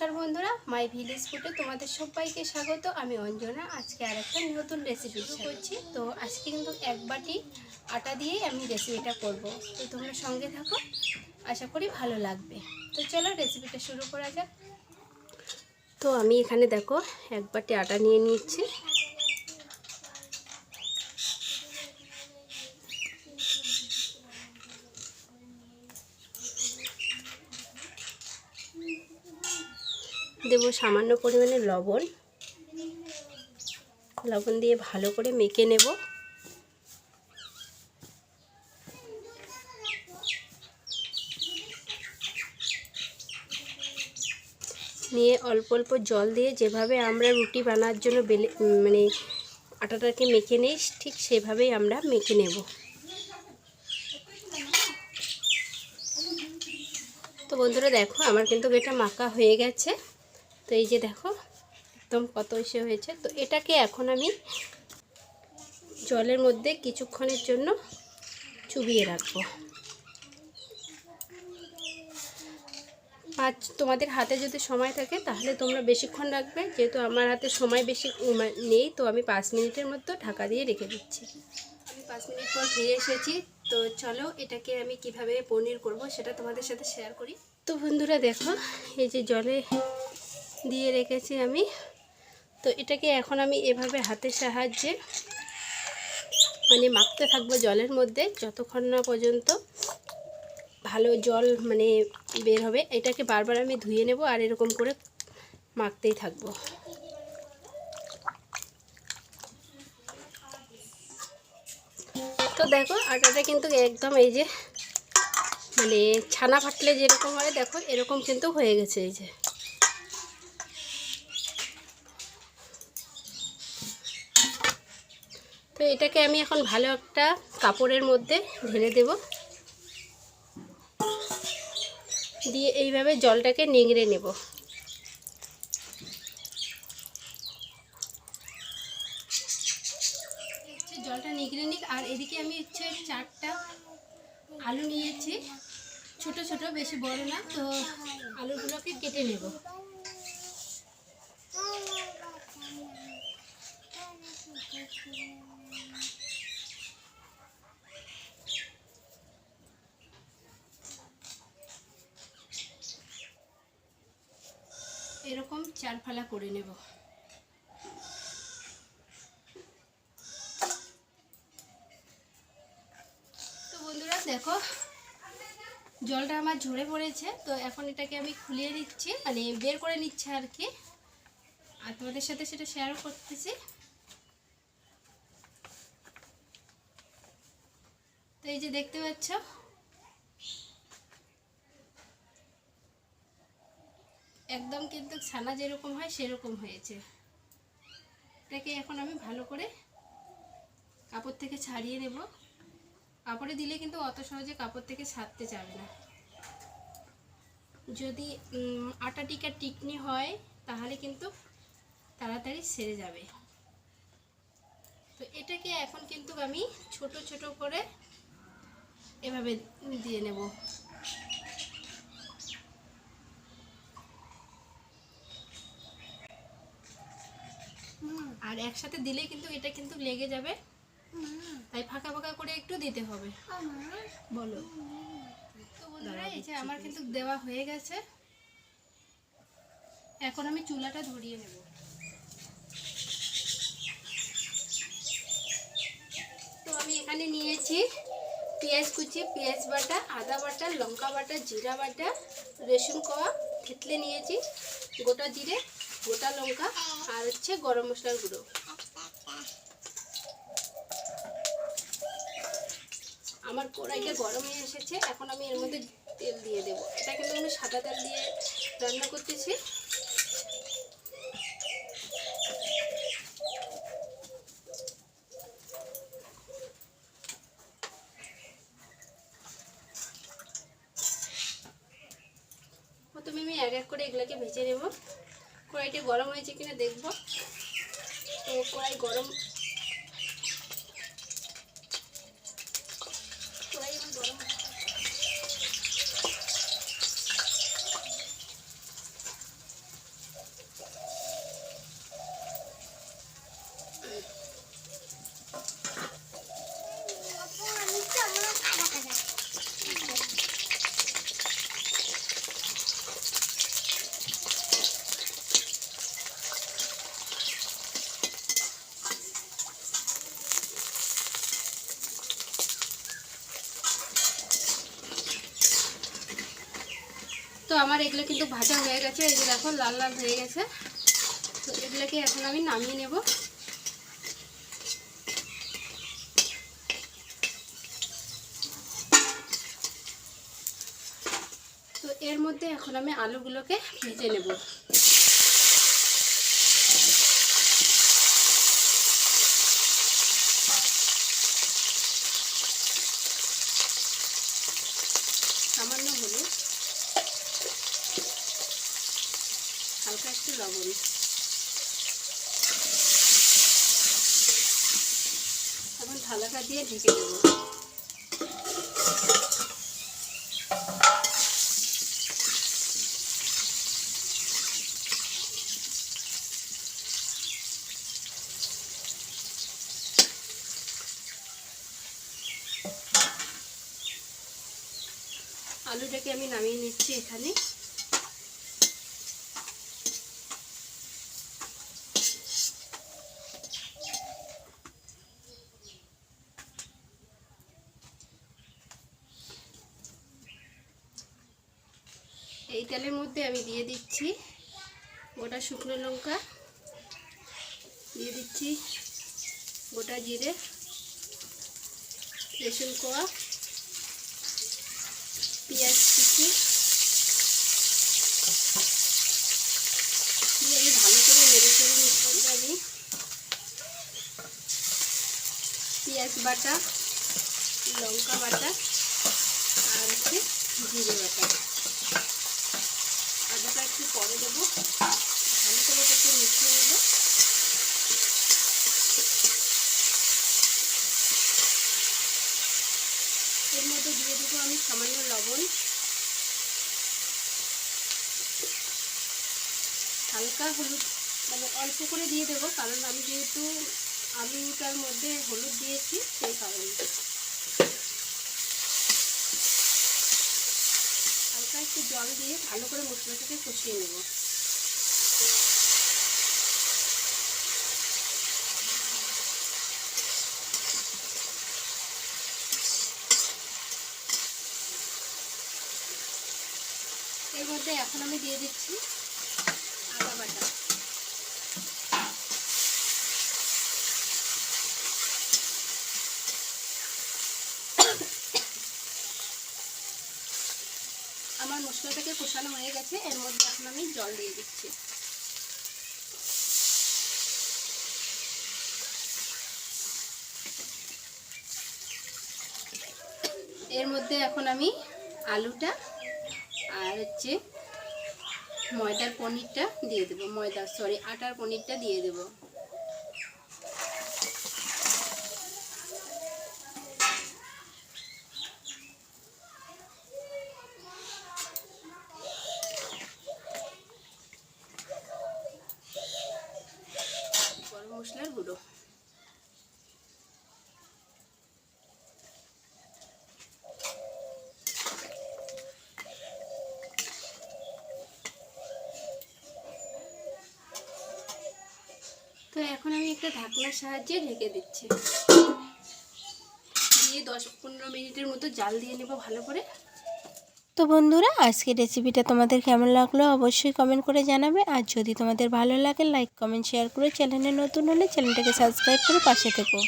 নমস্কার বন্ধুরা my village ফুটে তোমাদের সবাইকে স্বাগত। আমি অঞ্জনা, আজকে আর একটা নতুন রেসিপি শুরু করছি। তো আজকে কিন্তু এক বাটি আটা দিয়েই আমি রেসিপিটা করব। তো তোমরা সঙ্গে থাকো, আশা করি ভালো লাগবে। তো চলো রেসিপিটা শুরু করা যাক। তো আমি এখানে দেখো, এক বাটি আটা নিয়ে নিচ্ছি। দেব সামান্য পরিমাণে লবণ। লবণ দিয়ে ভালো করে মেখে নেব। নিয়ে অল্প অল্প জল দিয়ে যেভাবে আমরা রুটি বানার জন্য বেলে মানে আটাটাকে মেখে নেই, ঠিক সেভাবেই আমরা মেখে নেব। তো বন্ধুরা দেখো, আমার কিন্তু এটা মাখা হয়ে গেছে। তো এই যে দেখো, একদম কত এসে হয়েছে। তো এটাকে এখন আমি জলের মধ্যে কিছুক্ষণের জন্য চুবিয়ে রাখব। পাঁচ তোমাদের হাতে যদি সময় থাকে, তাহলে তোমরা বেশিক্ষণ রাখবে। যেহেতু আমার হাতে সময় বেশি নেই, তো আমি পাঁচ মিনিটের মধ্যে ঢাকা দিয়ে রেখে দিচ্ছি। আমি পাঁচ মিনিট পর ফিরে এসেছি। তো চলো, এটাকে আমি কীভাবে পনির করব সেটা তোমাদের সাথে শেয়ার করি। তো বন্ধুরা দেখো, এই যে জলে দিয়ে রেখেছি আমি। তো এটাকে এখন আমি এভাবে হাতের সাহায্যে মানে মাখতে থাকব জলের মধ্যে যতক্ষণ না পর্যন্ত ভালো জল মানে বের হবে। এটাকে বারবার আমি ধুয়ে নেব আর এরকম করে মাখতেই থাকব। তো দেখো আটাটা কিন্তু একদম এই যে মানে ছানা ফাটলে যেরকম হয়, দেখো এরকম কিন্তু হয়ে গেছে এই যে। তো এটাকে আমি এখন ভালো একটা কাপড়ের মধ্যে ঢেলে দেব। দিয়ে এইভাবে জলটাকে নিংড়ে নেব। জলটা নিগড়ে নিক, আর এদিকে আমি হচ্ছে চারটা আলু নিয়েছি। ছোট ছোট, বেশি বড় না, তো আলুগুলোকে কেটে নেব। এরকম চার ফালা করে নেব। তো বন্ধুরা, দেখো, জলটা আমার ঝরে পড়েছে, তো এখন এটাকে আমি খুলিয়ে নিচ্ছি মানে বের করে নিচ্ছে আর কি। আর তোমাদের সাথে সেটা শেয়ারও করতেছি। তো এই যে দেখতে পাচ্ছ? একদম কিন্তু ছানা যেরকম হয় সেরকম হয়েছে। এটাকে এখন আমি ভালো করে কাপড় থেকে ছাড়িয়ে নেব। কাপড়ে দিলে কিন্তু অত সহজে কাপড় থেকে ছাড়তে যাবে না। যদি উম, আটা টিকা টিকনি হয় তাহলে কিন্তু তাড়াতাড়ি সেরে যাবে। তো এটাকে এখন কিন্তু আমি ছোট ছোট করে এভাবে দিয়ে নেব। আর একসাথে দিলে কিন্তু এটা কিন্তু লেগে যাবে। তাই ফাঁকা ফাঁকা করে একটু দিতে হবে। বলো। এই যে আমার কিন্তু দেওয়া হয়ে গেছে। এখন আমি চুলাটা ধরিয়ে নেব। তো আমি এখানে নিয়েছি পেঁয়াজ কুচি, পেঁয়াজ বাটা, আদা বাটা, লঙ্কা বাটা, জিরা বাটা, রসুন কোয়া, থেতলে নিয়েছি গোটা জিরে, গোটা লঙ্কা আর হচ্ছে গরম মশলার গুঁড়ো। আমার কড়াইটা গরম হয়ে এসেছে, এখন আমি এর মধ্যে তেল দিয়ে দেবো। এটা কিন্তু আমি সাদা তেল দিয়ে রান্না করতেছি প্রথমে আমি এক এক করে এগুলোকে ভেজে নেব। কড়াইটা গরম হয়েছে কিনা দেখব। তো কড়াই গরম কড়াই আমার গরম আমার এগুলো কিন্তু ভাজা হয়ে গেছে এগুলো এখন লাল লাল হয়ে গেছে। তো এগুলোকে এখন আমি নামিয়ে নেব। তো এর মধ্যে এখন আমি আলুগুলোকে ভেজে নেব সামান্য হলুদ হালকা একটু লবণ। এখন থালাটা দিয়ে ঢেকে দেবো। আলুটাকে আমি নামিয়ে নিচ্ছি এখানে। তেলের মধ্যে আমি দিয়ে দিচ্ছি গোটা শুকনো লঙ্কা, দিয়ে দিচ্ছি গোটা জিরে, রসুন কোয়া, পেঁয়াজ কুচি। দিয়ে আমি ভালো করে নেড়ে চেড়ে নিতে আমি। পেঁয়াজ বাটা, লঙ্কা বাটা আর হচ্ছে জিরে বাটা। একটু দেবো। ভালো করে এটাকে মিশিয়ে নেব। এর মধ্যে দিয়ে দেবো আমি সামান্য লবণ। হালকা হলুদ মানে অল্প করে দিয়ে দেবো, কারণ আমি যেহেতু আলুটার মধ্যে হলুদ দিয়েছি, সেই কারণে হালকা একটু জল দিয়ে ভালো করে মশলাটাকে কষিয়ে নেব। এর মধ্যে এখন আমি দিয়ে দিচ্ছি আদা বাটা। আমার মশলাটাকে কষানো হয়ে গেছে, এর মধ্যে এখন আমি জল দিয়ে দিচ্ছি। এর মধ্যে এখন আমি আলুটা আর হচ্ছে ময়দার পনিরটা দিয়ে দেবো। ময়দা সরি আটার পনিরটা দিয়ে দেবো গরম মশলার গুঁড়ো। তো এখন আমি একটা ঢাকনার সাহায্যে ঢেকে দিচ্ছি। দিয়ে দশ পনেরো মিনিটের মতো জাল দিয়ে নেব ভালো করে। তো বন্ধুরা আজকে রেসিপিটা তোমাদের কেমন লাগল অবশ্যই কমেন্ট করে জানাবে। আর যদি তোমাদের ভালো লাগে লাইক কমেন্ট শেয়ার করে চ্যানেলে নতুন হলে চ্যানেলটাকে সাবস্ক্রাইব করে পাশে থেকো।